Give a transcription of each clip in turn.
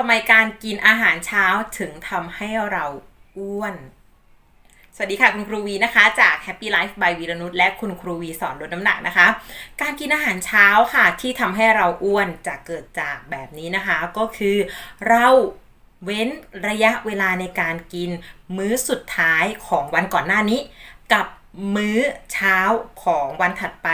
ทำไมการกินอาหารเช้าถึงทำให้เราอ้วน สวัสดีค่ะคุณครูวีนะคะ จาก Happy Life by วีรนุชและคุณครูวีสอนลดน้ำหนักนะคะ การกินอาหารเช้าค่ะ ที่ทำให้เราอ้วนจะเกิดจากแบบนี้นะคะ ก็คือเราเว้นระยะเวลาในการกินมื้อสุดท้ายของวันก่อนหน้านี้ กับมื้อเช้าของวันถัดไป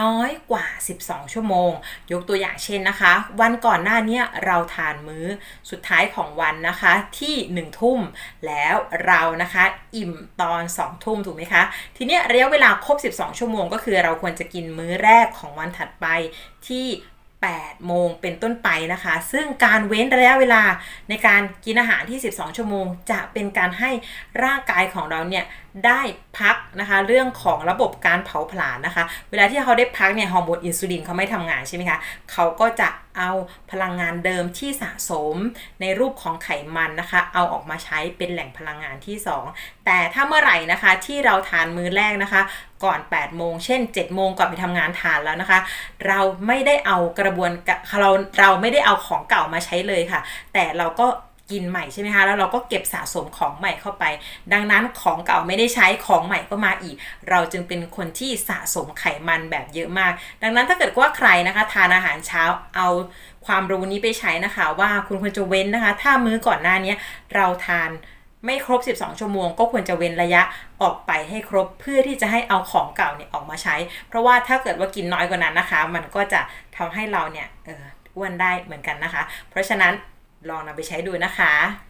น้อยกว่า 12 ชั่วโมง ยกตัวอย่างเช่นนะคะ วันก่อนหน้าเนี้ยเราทานมื้อสุดท้ายของวันนะคะที่ 1 ทุ่ม แล้วเรานะคะอิ่มตอน 2 ทุ่มถูกไหมคะ ทีเนี้ยระยะเวลาครบ 12 ชั่วโมง ก็คือเราควรจะกินมื้อแรกของวันถัดไปที่8โมงเป็นต้นไปนะคะ ซึ่งการเว้นระยะเวลาในการกินอาหารที่ 12 ชั่วโมง จะเป็นการให้ร่างกายของเราเนี่ยได้ พักนะคะ เรื่องของระบบการเผาผลาญนะคะ เวลาที่เขาได้พักเนี่ยฮอร์โมนอินซูลินเขาไม่ทำงานใช่ไหมคะเขาก็จะเอาพลังงานเดิมที่สะสมในรูปของไขมันนะคะ เอาออกมาใช้เป็นแหล่งพลังงานที่ 2 แต่ถ้าเมื่อไหร่นะคะที่เราทานมื้อแรกนะคะ ก่อน 8 โมง เช่น 7 โมงก่อนไปทำงานทานแล้วนะคะ เราไม่ได้เอากระบวนการเราเราไม่ได้เอาของเก่ามาใช้เลยค่ะ แต่เราก็ กินใหม่ใช่ไหมคะแล้วเราก็เก็บสะสมของใหม่เข้าไป ดังนั้นของเก่าไม่ได้ใช้ของใหม่ก็มาอีก เราจึงเป็นคนที่สะสมไขมันแบบเยอะมาก ดังนั้นถ้าเกิดว่าใครนะคะ ทานอาหารเช้าเอาความรู้นี้ไปใช้นะคะ ว่าคุณควรจะเว้นนะคะ ถ้ามื้อก่อนหน้านี้เราทานไม่ครบ 12 ชั่วโมง ก็ควรจะเว้นระยะออกไปให้ครบเพื่อที่จะให้เอาของเก่าเนี่ยออกมาใช้ เพราะว่าถ้าเกิดว่ากินน้อยกว่านั้นนะคะ มันก็จะทำให้เราเนี่ยเอออ้วนได้เหมือนกันนะคะ เพราะฉะนั้น ลองนำไปใช้ดูนะคะ